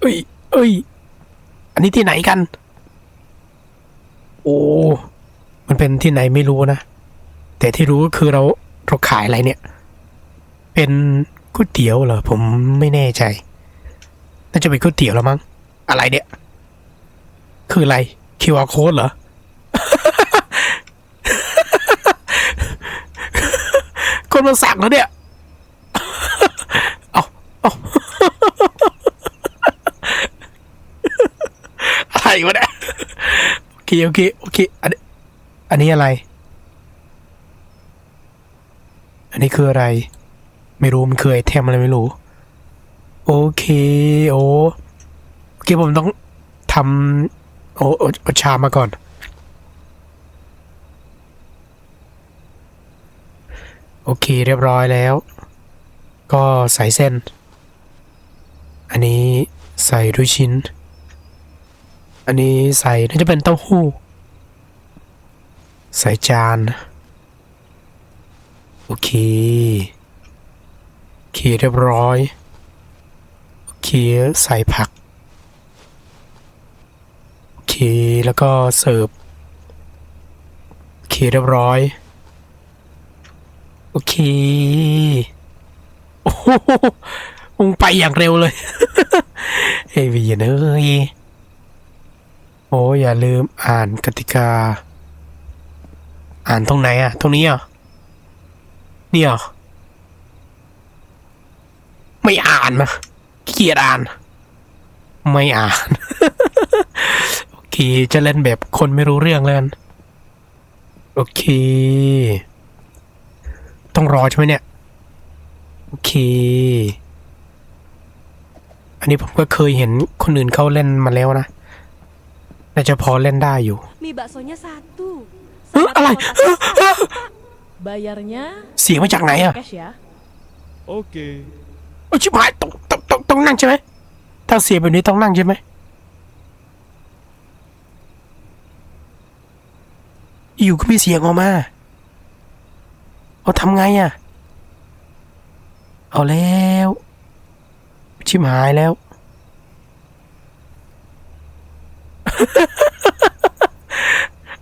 เอ้ย เอ้ย อันนี้ที่ไหนกัน โอ้ มันเป็นที่ไหนไม่รู้นะ แต่ที่รู้ก็คือเราเราขายอะไรเนี่ย เป็นก๋วยเตี๋ยวเหรอ ผมไม่แน่ใจ น่าจะเป็นก๋วยเตี๋ยวแล้วมั้ง อะไรเนี่ย คืออะไร QR code เหรอ คนมาสั่งแล้วเนี่ย เอาเอาอะไร วะเนี่ยโอเคโอเคโอเคอันนี้อันนี้อะไร อันนี้คืออะไร ไม่รู้มันคือไอเทมอะไรไม่รู้ โอเคโอโอเคผมต้องทำโอโอ้เอาชามมาก่อน โอเคเรียบร้อยแล้ว ก็ใส่เส้น อันนี้ใส่ด้วยชิ้น อันนี้ใส่น่าจะเป็นเต้าหู้ ใส่จาน โอเคโอเคเรียบร้อย โอเคใส่ผัก โอเคแล้วก็เสิร์ฟ โอเคเรียบร้อย โอเค โอ้โหมึงไปอย่างเร็วเลย เฮ้ยวีนเอ้ย โอ้อย่าลืมอ่านกติกา อ่านตรงไหนอะ ตรงนี้อะนี่อะไม่อ่านนะเกียจอ่าน ไม่อ่านโอเคจะเล่นแบบคนไม่รู้เรื่องแล้วกันโอเค ต้องรอใช่ไหมเนี่ย โอเค อันนี้ผมก็เคยเห็นคนอื่นเขาเล่นมาแล้วนะ น่าจะพอเล่นได้อยู่ Mie baksonya satu. Hah? Sama Alay. total satu, Pak. Bayarnya เสียงมาจากไหนอะ cash ya. Oke. โอ้ชิบหายต้องต้องต้องต้องนั่งใช่ไหมถ้าเสียงแบบนี้ต้องนั่งใช่ไหมอยู่ก็มีเสียงออกมาเอาทำไงอะเอาแล้ว ชิบหายแล้ว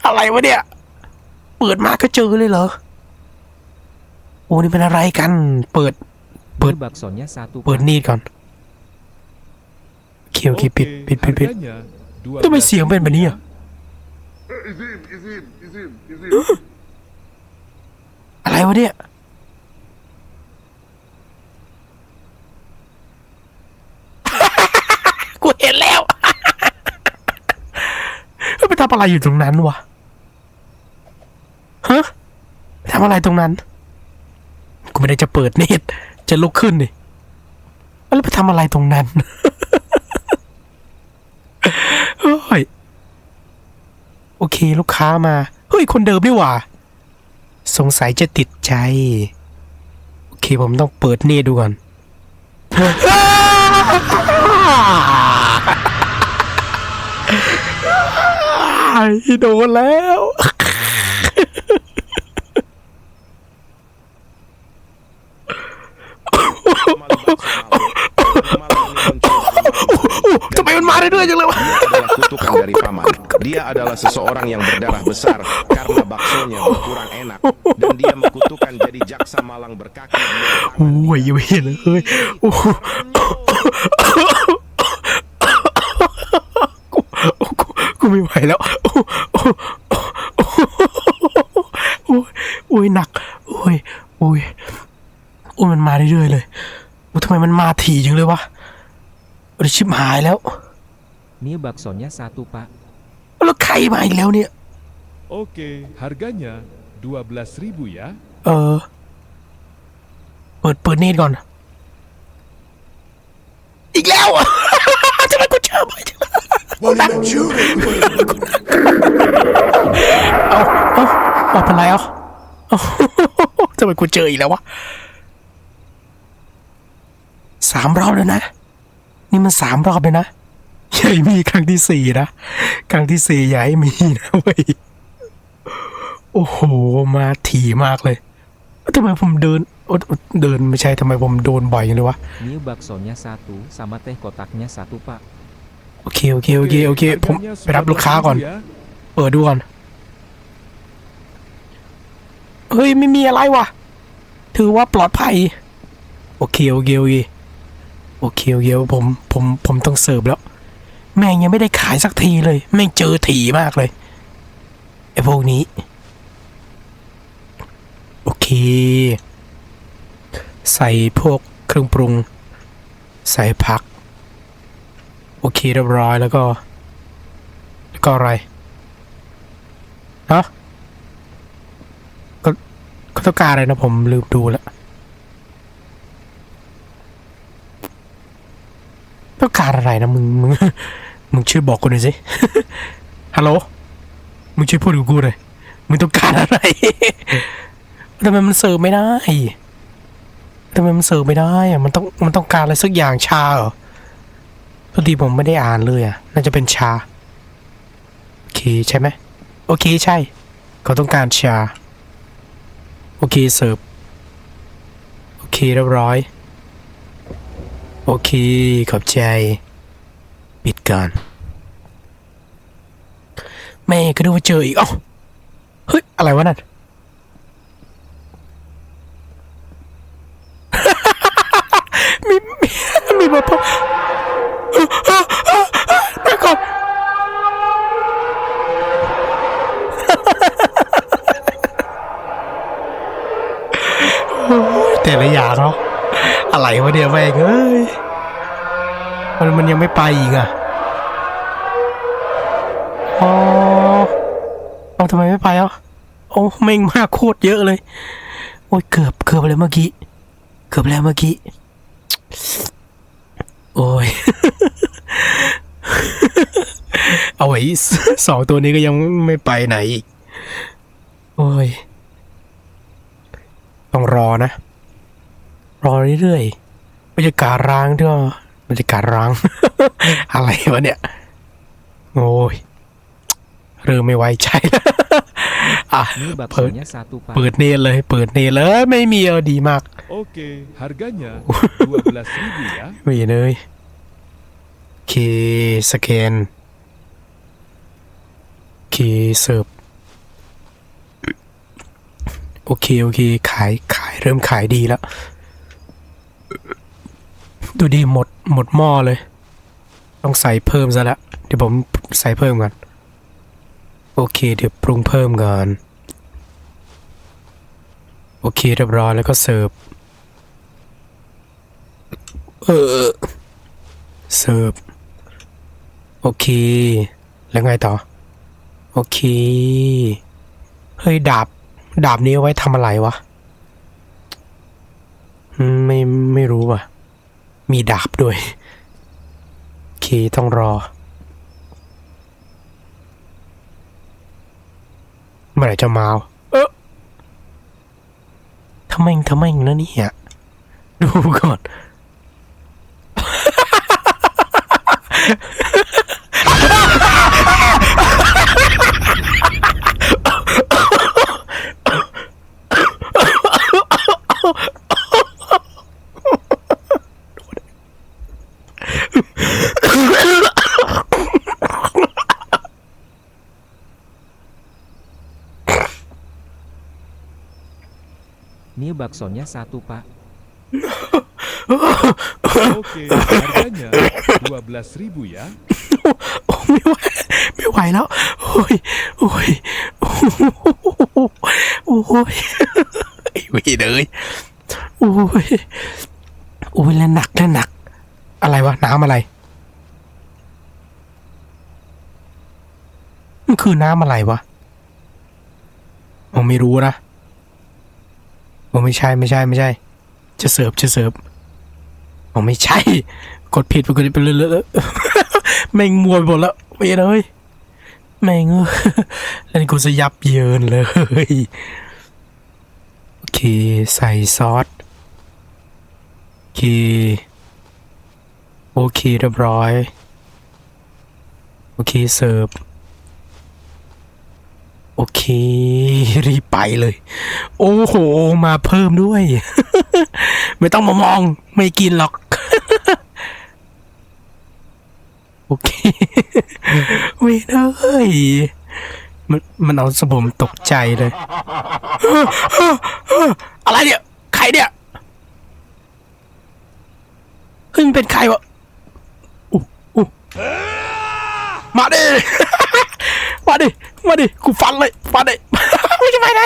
อะไรวะเนี่ย เปิดมาก็เจอเลยเหรอ โอ้นี่เป็นอะไรกัน เปิด Bud. Ini baksonya satu เปิด Pak. นีดก่อนโอเคโอเคปิด Oke, ปิดปิดปิด harganya ทำไมเสียงเป็นแบบนี้อะ Eh, izin, izin, izin, izin. อะไรวะเนี่ย กูเห็นแล้ว เฮ้ยไปทำอะไรอยู่ตรงนั้นวะฮะทำอะไรตรงนั้น กูไม่ได้จะเปิดเน็ตจะลุกขึ้นนี่แล้วไปทำอะไรตรงนั้นเฮ้ยโอเค ลูกค้ามา เฮ้ย คนเดิมนี่หว่า สงสัยจะติดใจ โอเค ผมต้องเปิดเนตดูก่อน โดนแล้วทำไมมันมาเรื่อยๆจังเลยวะ Dia adalah kutukan dari paman. Dia adalah seseorang yang berdarah besar karena baksonya kurang enak dan dia mengkutukan jadi jaksa malang berkaki. di โอ้ยเวยเลยโอ้โหกู กูไม่ไหวแล้ว โอ้โอ้โอ้ยโอ้ยหนัก โอ้ย โอ้ย โอ้ยมันมาเรื่อยๆเลยโอ้ทำไมมันมาถี่จังเลยวะโอ้ยชิบหายแล้ว Mie baksonya satu Pak. แล้วใครมาอีกแล้วเนี่ย Oke, harganya 12.000 ya. เออ เปิดเปิดเนตก่อน อีกแล้วอะ ทำไมกูเจอไปจัง What did you do? เอาเอาเอาเป็นไรเอาเอาทำไมกูเจออีกแล้ววะสามรอบแล้วนะ นี่มันสามรอบเลยนะอย่าให้มีครั้งที่สี่นะ ครั้งที่สี่อย่าให้มีนะเว้ย โอ้โห มาถี่มากเลยทำไมผมเดินโอ๊ยเดินไม่ใช่ทำไมผมโดนบ่อยอย่างเลยวะ Ini baksonya satu, sama teh kotaknya satu pak. โอเคโอเคโอเคโอเค ผมไปรับลูกค้าก่อน เปิดดูก่อน เฮ้ยไม่มีอะไรวะถือว่าปลอดภัย โอเคโอเคโอเคโอเคโอเคผมผมผมต้องเสิร์ฟแล้ว แม่งยังไม่ได้ขายสักทีเลย แม่งเจอถี่มากเลยไอ้พวกนี้ โอเค ใส่พวกเครื่องปรุง ใส่ผัก โอเคเรียบร้อยแล้วก็ แล้วก็อะไรฮะก็ก็ต้องการอะไรนะผมลืมดูแล้วต้องการอะไรนะมึงมึงมึงช่วยบอกกูหน่อยสิฮัลโหลมึงช่วยพูดกับกูหน่อยมึงต้องการอะไรทำไมมันเสิร์ฟไม่ได้ทำไมมันเสิร์ฟไม่ได้อะมันต้องมันต้องการอะไรสักอย่างชาเหรอ พอดีผมไม่ได้อ่านเลยอะ น่าจะเป็นชา โอเคใช่ไหม โอเคใช่ เขาต้องการชา โอเคเสิร์ฟ โอเคเรียบร้อย โอเค ขอบใจ ปิดก่อนแม่ก็ดูว่าเจออีกเอ้าเฮ้ย อะไรวะนั่น มีมีมีมาพบไปก่อน โอ้ยแต่ละอย่างเนาะ อะไรวะเนี่ยแม่งเอ้ยมันมันยังไม่ไปอีกอะอ๋อเอาทำไมไม่ไปอะโอ้แม่งมากโคตรเยอะเลย โอ้ยเกือบเกือบเลยเมื่อกี้ เกือบแล้วเมื่อกี้ โอ้ย เอาไว้สองตัวนี้ก็ยังไม่ไปไหนอีก โอ้ย ต้องรอนะ รอเรื่อยๆบรรยากาศร้างด้วยบรรยากาศร้าง อะไรวะเนี่ยโอ้ยเริ่มไม่ไว้ใจแล้วอะ Ini baksonya satu pak. เปิดเนตเลย เปิดเนตเลยเอ้ยไม่มีเออดีมาก Oke, harganya 12.000 ya. ไม่เลยโอเคสแกนโอเคเสิร์ฟโอเค โอเค ขายขายเริ่มขายดีแล้ว ดูดีหมดหมดหม้อเลย ต้องใส่เพิ่มซะแล้วเดี๋ยวผมใส่เพิ่มก่อน โอเค เดี๋ยวปรุงเพิ่มก่อน โอเคเรียบร้อยแล้วก็เสิร์ฟ เออ เสิร์ฟ โอเค แล้วไงต่อ โอเค เฮ้ย ดาบ ดาบนี้เอาไว้ทำอะไรวะ ไม่ ไม่รู้ว่ะ มีดาบด้วยโอเคต้องรอ เมื่อไหร่จะมาวะเออทำไมทำไมนะเนี่ย ดูก่อน Ini baksonya satu pak. Oke, harganya 12.000 ya. โอ้ไม่ไหวไม่ไหวแล้ว โอ้ย โอ้ย โอ้โอ้ยไอ้เวีเลย โอ้ย โอ้ยแล้วหนักแล้วหนัก อะไรวะ น้ำอะไร มันคือน้ำอะไรวะผมไม่รู้นะ ไม่ใช่ไม่ใช่ไม่ใช่ จะเสิร์ฟจะเสิร์ฟผมไม่ใช่ กดผิดไปกดไปเลยเลยๆแม่งมัวไปหมดแล้วเวยเลยแม่งเออแล้วนี่กูจะยับเยินเลย โอเค ใส่ซอส โอเค โอเคเรียบร้อย โอเคเสิร์ฟ โอเค รีบไปเลย โอ้โห มาเพิ่มด้วย ไม่ต้องมามองไม่กินหรอก โอเคเว้ยเอ้ยมันมันเอาสมผมตกใจเลย อะไรเนี่ย ใครเนี่ยเฮ้ยมันเป็นใครวะอู้อู้มาดิ มาดิ มาดิ กูฟันเลย ฟันเลยไม่จะไปไหน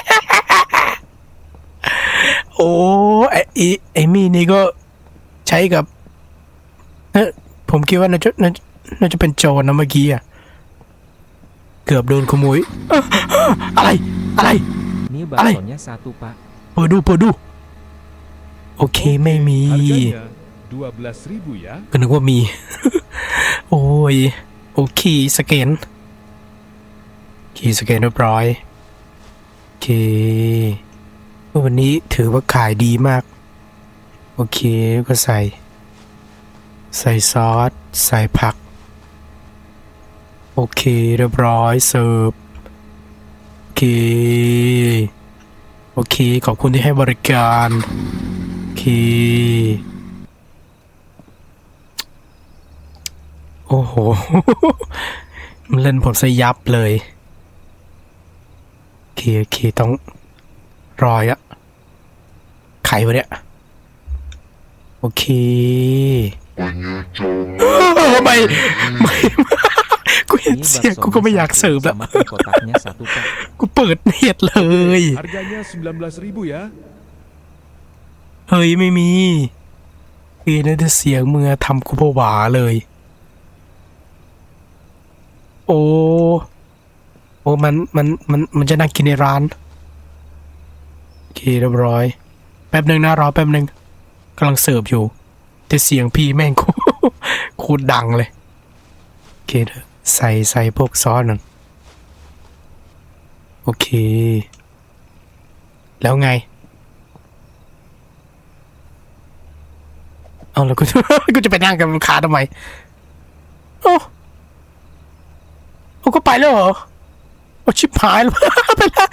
โอ้ไอไอ้ไอมี่นี่ก็ใช้กับเอ้อผมคิดว่าน่าจะน่าจะน่าจะเป็นโจรนะเมื่อกี้อะเกือบโดนขโมยเอ้ออะไร อะไร Ini Ale. baksonya satu pak. เปิดดูเปิดดู โอเคไม่มี Harganya 12.000 ya. ก็นึกว่ามี โอ้ย โอเค สแกน คีย์สแกนเรียบร้อยโอเควันนี้ถือว่าขายดีมาก โอเคก็ใส่ ใส่ซอส ใส่ผัก โอเคเรียบร้อยเสิร์ฟโอเค โอเค ขอบคุณที่ให้บริการโอเค โอ้โห มันเล่นผมซะยับเลย โอเคโอเคต้องรอยอะไขวะเนี่ย โอเคไม่ไม่กูเห็น Ini เสียงกู baksonya ก็ไม่อยาก satu เสิร์ฟแล้ว sama teh kotaknya satu pak. กูเปิดเน็ตเลย Harganya 19.000 ya. เฮ้ย ไม่มีคือนั่นเสียงเมื่อทำกูผวาเลย โอ้ โอ้มันมันมันมันจะนั่งกินในร้านโอเคเรียบร้อย แป๊บหนึ่งนะรอแป๊บหนึ่งกำลังเสิร์ฟอยู่ แต่เสียงพี่แม่งโคตรดังเลยโอเคเถอใส่ใส่พวกซอสหนั่นโอเค แล้วไง เอาแล้วกูจะกูจะไปนั่งกับลูกค้าทำไมโอ้เอาก็ไปแล้วเหรอ โอชิบหายแล้วไปละ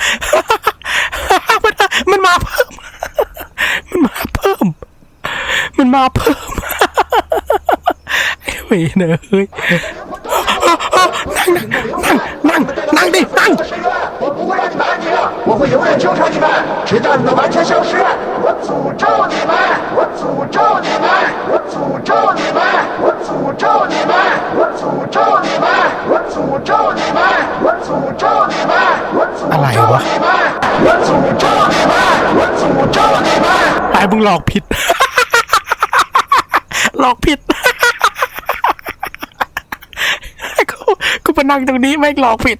มันมันมาเพิ่ม มันมาเพิ่ม มันมาเพิ่มไอ้เวเนยนั่งนั่งนั่งนั่งนั่งดินั่ง 我会永远纠缠你们，直到你们完全消失。我诅咒你们！我诅咒你们！我诅咒你们！我诅咒你们！我诅咒你们！我诅咒你们！我诅咒你们！我诅 อะไร 咒 วะ 你们！我诅咒你们！我诅咒你们！ ไอ้มึงหลอกผิด หลอกผิด กูกูมานั่งตรงนี้แม่งหลอกผิด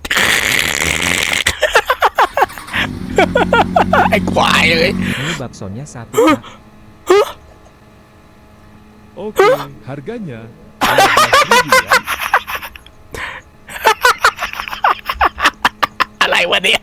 ไอ้ควายเลย Ini baksonya satu pak. Oke, harganya 12.000 ya. อะไรวะเนี่ย